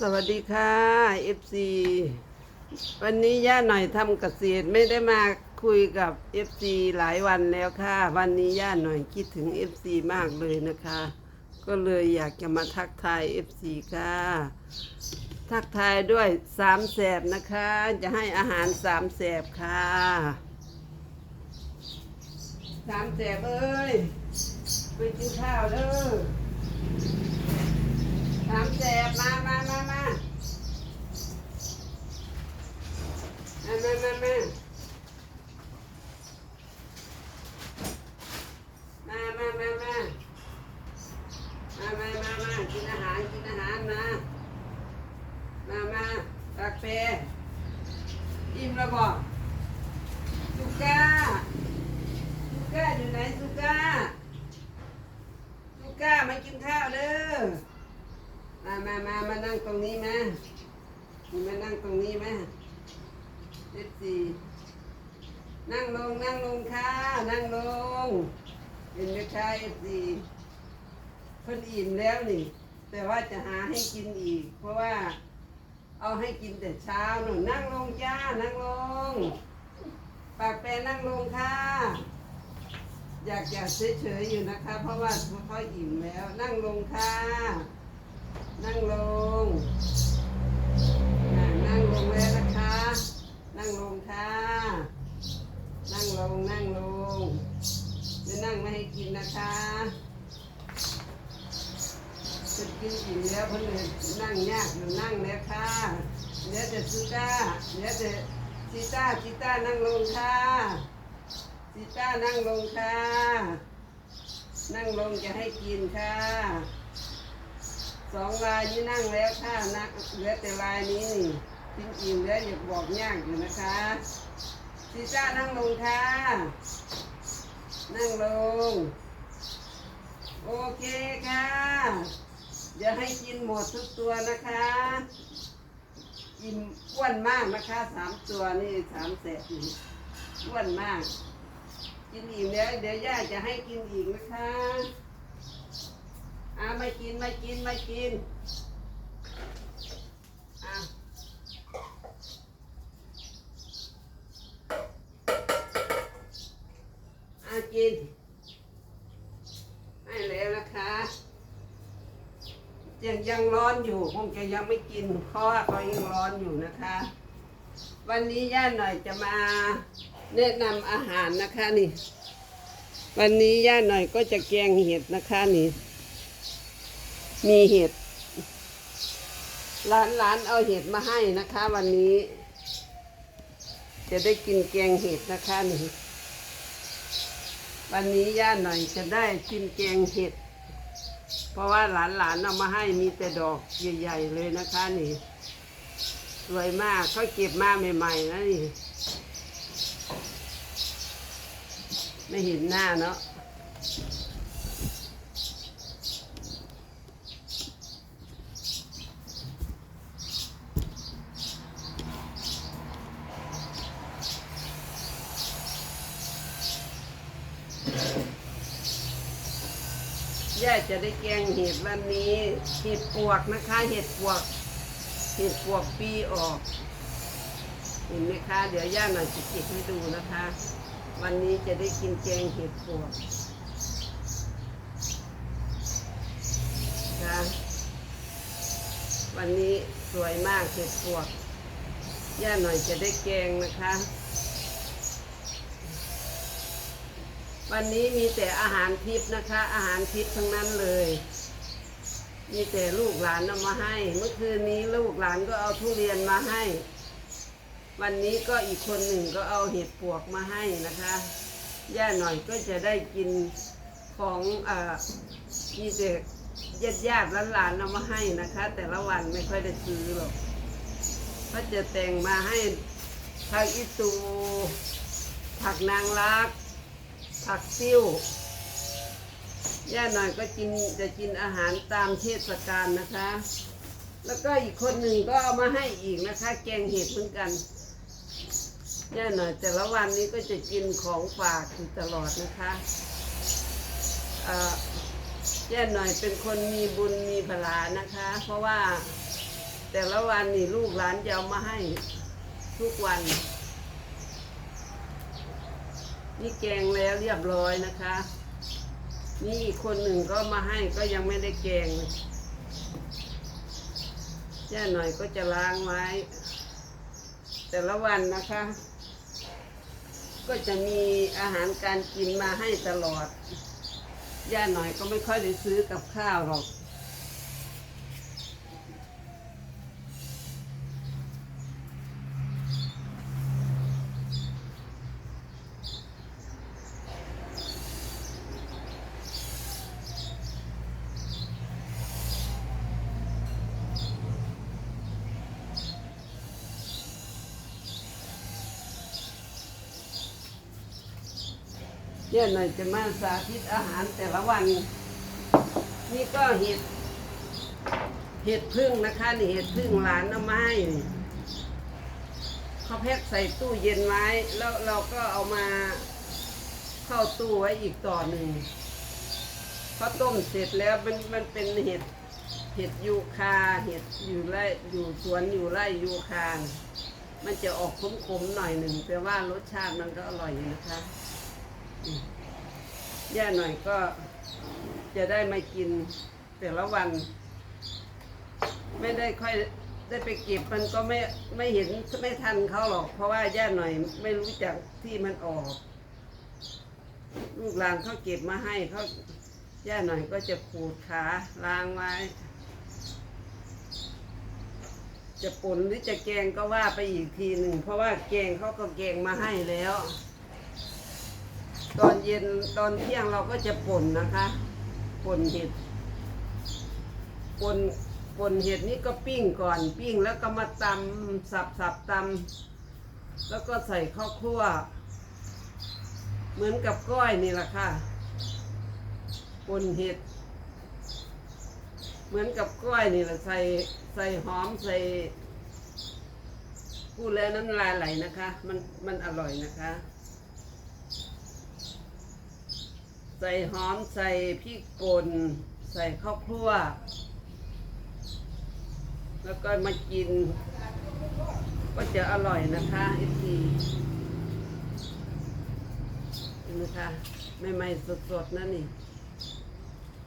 สวัสดีค่ะ FC วันนี้ย่าหน่อยทำเกษตรไม่ได้มาคุยกับ FC หลายวันแล้วค่ะ วันนี้ย่าหน่อยคิดถึง FC มากเลยนะคะ ก็เลยอยากจะมาทักทาย FC ค่ะ ทักทายด้วยสามแสบนะคะ จะให้อาหารสามแสบค่ะสามแสบเอ้ยไปกินข้าวเด้อ สามแสบมามามามามามามามามามามามามามามามากินอาหารกินอาหารมามามาตักเปอิ่มแล้วบอกสุก้าสุก้าอยู่ไหนสุก้าสุก้ามากินข้าวเด้อ มามามามานั่งตรงนี้มานี่มานั่งตรงนี้มาเจ็ดสี่นั่งลงนั่งลงค่ะ นั่งลงเห็นไหมคะเอฟซีเพิ่นอิ่มแล้วนี่ แต่ว่าจะหาให้กินอีก เพราะว่า เอาให้กินแต่เช้าหนูนั่งลงจ้านั่งลง ปากแปรนั่งลงค่ะอยากจะเฉยๆอยู่นะคะ เพราะว่าเขาอิ่มแล้วนั่งลงค่ะ นั่งลงนั่งลงแล้วนะคะ นั่งลงค่ะ นั่งลงนั่งลงไม่นั่งไม่ให้กินนะคะจะกินอิ่มแล้วเพื่อนเลยนั่งยากหนูนั่งแล้วค่ะเดี๋ยวจะซูต้าเดี๋ยวจะซีต้าซีต้านั่งลงค่ะซีต้านั่งลงค่ะ นั่งลงจะให้กินค่ะ สองลายนี้นั่งแล้วค่ะนักเหลือแต่ลายนี้นี่จริงๆแล้วอย่าบอกยากอยู่นะคะซีจ้านั่งลงค่ะ นั่งลง โอเคค่ะ อย่าให้กินหมดทุกตัวนะคะกินอ้วนมากนะคะสามตัวนี่สามเศษนี่อ้วนมาก กินอิ่มแล้วเดี๋ยวย่าจะให้กินอีกนะคะ อ่าไม่กินไม่กินไม่กินอะอ่ากินให้แล้วนะคะยังยังร้อนอยู่คงจะยังไม่กินเพราะว่าเขายังร้อนอยู่นะคะ วันนี้ย่าหน่อยจะมาแนะนำอาหารนะคะนี่ วันนี้ย่าหน่อยก็จะแกงเห็ดนะคะนี่ มีเห็ดร้านร้านเอาเห็ดมาให้นะคะ วันนี้ จะได้กินแกงเห็ดนะคะนี่วันนี้ย่าหน่อยจะได้กินแกงเห็ด เพราะว่าหลานหลานๆเอามาให้มีแต่ดอกใหญ่ๆเลยนะคะนี่สวยมากเขาเก็บมาใหม่ๆนะนี่ ไม่เห็นหน้าเนาะ ย่าจะได้แกงเห็ดวันนี้ เห็ดปวกนะคะ เห็ดปวก เห็ดปวกปีออก เห็นไหมคะ เดี๋ยวย่าหน่อยจะจิกให้ดูนะคะ วันนี้จะได้กินแกงเห็ดปวกนะวันนี้สวยมากเห็ดปวกย่าหน่อยจะได้แกงนะคะ วันนี้มีแต่อาหารทิพย์นะคะ อาหารทิพย์ทั้งนั้นเลย มีแต่ลูกหลานเอามาให้ เมื่อคืนนี้ลูกหลานก็เอาทุเรียนมาให้ วันนี้ก็อีกคนหนึ่งก็เอาเห็ดปวกมาให้นะคะย่าหน่อยก็จะได้กินของอมีแต่ญาติญาติหลานๆเอามาให้นะคะ แต่ละวันไม่ค่อยได้ซื้อหรอกก็จะแต่งมาให้ผักอิตูผักนางรัก ผักซิ่วย่าหน่อยก็กินจะกินอาหารตามเทศกาลนะคะ แล้วก็อีกคนหนึ่งก็เอามาให้อีกนะคะ แกงเห็ดเหมือนกันย่าหน่อยแต่ละวันนี้ก็จะกินของฝากอยู่ตลอดนะคะย่าหน่อยเป็นคนมีบุญมีพลานะคะ เพราะว่าแต่ละวันนี่ลูกหลานจะเอามาให้ทุกวัน นี่แกงแล้วเรียบร้อยนะคะ นี่อีกคนหนึ่งก็มาให้ก็ยังไม่ได้แกงย่าหน่อยก็จะล้างไว้ แต่ละวันนะคะ ก็จะมีอาหารการกินมาให้ตลอดย่าหน่อยก็ไม่ค่อยได้ซื้อกับข้าวหรอก ย่าหน่อยจะมาสาธิตอาหารแต่ละวัน นี่ก็เห็ด เห็ดพึ่งนะคะนี่เห็ดพึ่งหลานเอามาให้นี่เขาแพ็คใส่ตู้เย็นไว้แล้วเราก็เอามาเข้าตู้ไว้อีกต่อหนึ่งพอต้มเสร็จแล้วมันมันเป็นเห็ดเห็ดยูคาเห็ดอยู่ไร่อยู่สวนอยู่ไร่ยูคา มันจะออกขมๆหน่อยหนึ่งแต่ว่ารสชาติมันก็อร่อยอยู่นะคะ ย่าหน่อยก็จะได้มากินแต่ละวัน ไม่ได้ค่อยได้ไปเก็บมันก็ไม่ไม่เห็นไม่ทันเขาหรอก เพราะว่าย่าหน่อยไม่รู้จักที่มันออก ลูกหลานเขาเก็บมาให้เขาย่าหน่อยก็จะขูดขาล้างไว้ จะป่นหรือจะแกงก็ว่าไปอีกทีหนึ่งเพราะว่าแกงเขาก็แกงมาให้แล้ว ตอนเย็นตอนเที่ยงเราก็จะป่นนะคะป่นเห็ดป่นป่นเห็ดนี่ก็ปิ้งก่อนปิ้งแล้วก็มาตำสับสับตำแล้วก็ใส่ข้าวคั่ว เหมือนกับก้อยนี่แหละค่ะป่นเห็ด เหมือนกับก้อยนี่แหละใส่ใส่หอมใส่พูดแล้วน้ำลายไหลนะคะ มันมันอร่อยนะคะ ใส่หอมใส่พริกป่นใส่ข้าวคั่ว แล้วก็มากิน ก็จะอร่อยนะคะเอฟีเห็นไหมคะใหม่ๆสดๆนะนี่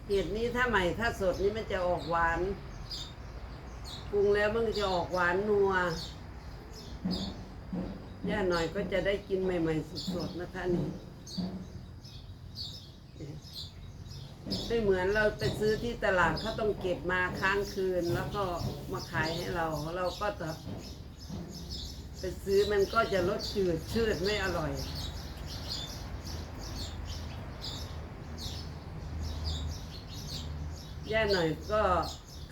เห็ดนี้ถ้าใหม่ถ้าสดนี่มันจะออกหวานปรุงแล้วมันจะออกหวานนัวย่าหน่อยก็จะได้กินใหม่ ๆสดๆนะคะนี่ ไม่เหมือนเราไปซื้อที่ตลาดเขาต้องเก็บมาค้างคืน แล้วก็มาขายให้เรา เราก็จะไปซื้อมันก็จะรสจืดชืดไม่อร่อยย่าหน่อยก็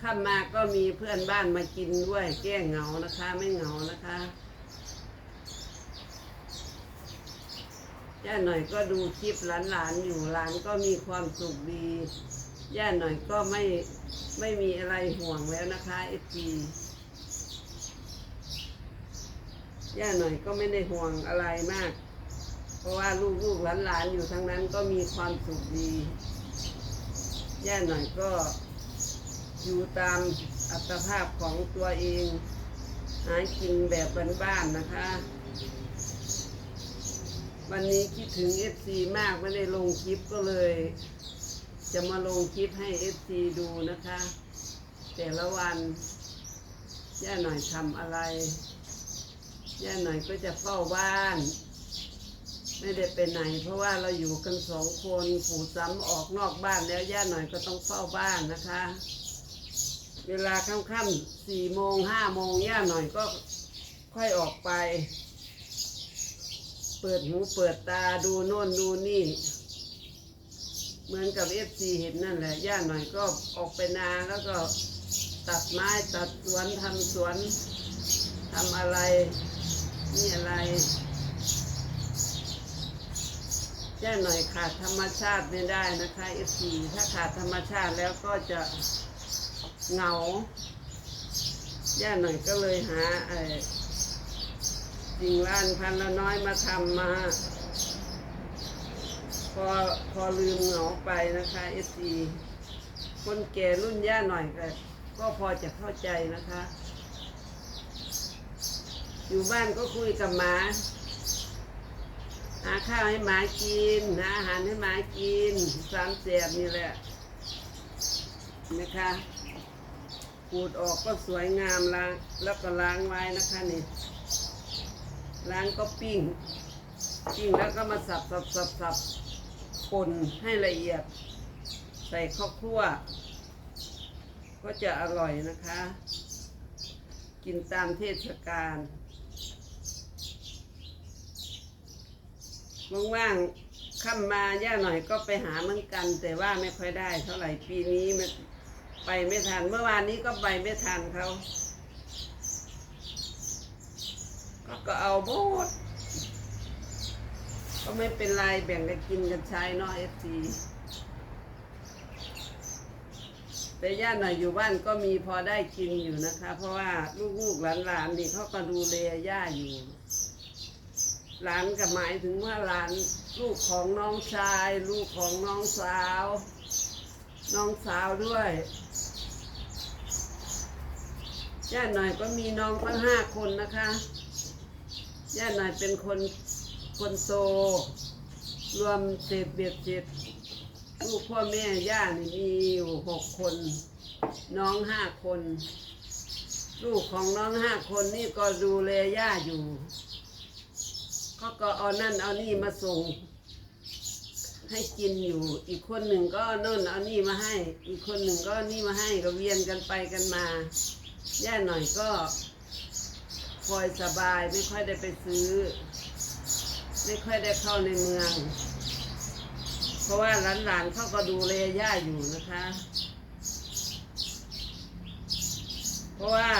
ข้ามมาก็มีเพื่อนบ้านมากินด้วยแก้เหงานะคะ ไม่เหงานะคะ ย่าหน่อยก็ดูคลิปหลานๆอยู่หลานก็มีความสุขดี ย่าหน่อยก็ไม่ไม่มีอะไรห่วงแล้วนะคะเอฟีย่าหน่อยก็ไม่ได้ห่วงอะไรมาก เพราะว่าลูกๆหลานๆอยู่ทั้งนั้นก็มีความสุขดี ย่าหน่อยก็อยู่ตามอัตภาพของตัวเอง หากินแบบบ้านๆนะคะ วันนี้คิดถึง FC มากไม่ได้ลงคลิปก็เลย จะมาลงคลิปให้ FC ดูนะคะ แต่ละวันย่าหน่อยทำอะไรย่าหน่อยก็จะเฝ้าบ้าน ไม่ได้ไปไหน เพราะว่าเราอยู่กันสองคนปู่ซ้ำออกนอกบ้านแล้วย่าหน่อยก็ต้องเฝ้าบ้านนะคะ เวลาค่ำๆสี่โมงห้าโมงย่าหน่อยก็ค่อยออกไป เปิดหูเปิดตาดูโน่นดูนี่ เหมือนกับเอฟซีเห็นนั่นแหละย่าหน่อยก็ออกไปนาแล้วก็ตัดไม้ตัดสวนทำสวนทำอะไรนี่อะไรย่าหน่อยขาดธรรมชาติไม่ได้นะคะเอฟซีถ้าขาดธรรมชาติแล้วก็จะเหงาย่าหน่อยก็เลยหาไอ สิ่งล้านพันละน้อยมาทำมา พอพอลืมเหงาไปนะคะเอซีคนแก่รุ่นย่าหน่อยก็ก็พอจะเข้าใจนะคะ อยู่บ้านก็คุยกับหมาหาข้าวให้หมากินหาอาหารให้หมากินสามแสบนี่แหละนะคะขูดออกก็สวยงามล้างแล้วก็ล้างไว้นะคะนี่ ล้างก็ปิ้ง ปิ้งแล้วก็มาสับสับสับสับป่นให้ละเอียด ใส่ข้าวคั่ว ก็จะอร่อยนะคะ กินตามเทศกาลว่างๆค่ำมาย่าหน่อยก็ไปหาเหมือนกัน แต่ว่าไม่ค่อยได้ เท่าไหร่ปีนี้มันไปไม่ทัน เมื่อวานนี้ก็ไปไม่ทันเขา ก็เอาหมดก็ไม่เป็นไรแบ่งกันกินกันใช้เนอะเอฟซีแต่ย่าหน่อยอยู่บ้านก็มีพอได้กินอยู่นะคะ เพราะว่าลูกๆหลานๆนี่เขาก็ดูแลย่าอยู่หลานก็หมายถึงว่าหลานลูกของน้องชาย ลูกของน้องสาว น้องสาวด้วยย่าหน่อยก็มีน้องตั้งห้าคนนะคะ ย่าหน่อยเป็นคนคนโต รวมเศษเบียดเศษลูกพ่อแม่ย่านี่มีอยู่หกคน น้องห้าคน ลูกของน้องห้าคนนี่ก็ดูแลย่าอยู่เขาก็เอานั่นเอานี่มาส่ง ให้กินอยู่ อีกคนหนึ่งก็นั่นเอานี่มาให้ อีกคนหนึ่งก็นี่มาให้ก็เวียนกันไปกันมา ย่าหน่อยก็ คอยสบายไม่ค่อยได้ไปซื้อ ไม่ค่อยได้เข้าในเมือง เพราะว่าหลานๆเขาก็ดูแลย่าอยู่นะคะ เพราะว่า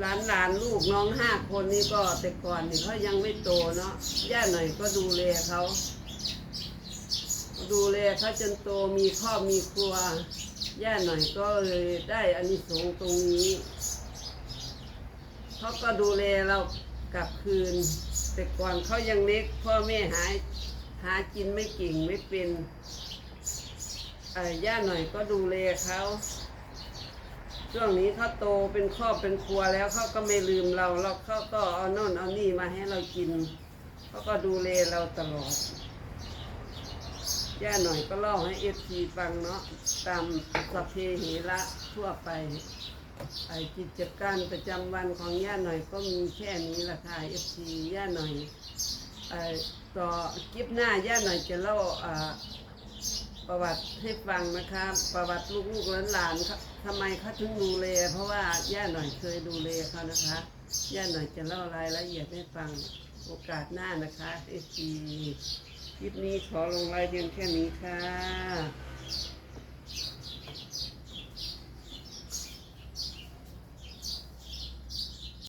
หลานหลานลูกน้องห้าคนนี้ก็แต่ก่อนนี่เขายังไม่โตเนาะย่าหน่อยก็ดูแลเขาดูแลเขาจนโตมีครอบมีครัวย่าหน่อยก็เลยได้อานิสงส์ตรงนี้ เขาก็ดูแลเรากลับคืน แต่ก่อนเขายังเล็ก พ่อแม่หาหากินไม่เก่งไม่เป็นย่าหน่อยก็ดูแลเขาช่วงนี้เขาโตเป็นครอบเป็นครัวแล้วเขาก็ไม่ลืมเราเราเขาก็เอาน่นเอานี่มาให้เรากินเขาก็ดูแลเราตลอดย่าหน่อยก็เล่าให้เอฟซีฟังเนาะตามสพเพเหระทั่วไป ไอกิจการประจำวันของย่าหน่อยก็มีแค่นี้ละค่ะเอฟซีย่าหน่อยอต่อคลิปหน้าย่าหน่อยจะเล่าประวัติให้ฟังนะคะ ประวัติลูกๆหลานๆครับทำไมเขาถึงดูแลเพราะว่าย่าหน่อยเคยดูแลเขานะคะย่าหน่อยจะเล่ารายละเอียดให้ฟังโอกาสหน้านะคะเอฟีคลิปนี้ขอลงรายเพียงแค่นี้ค่ะ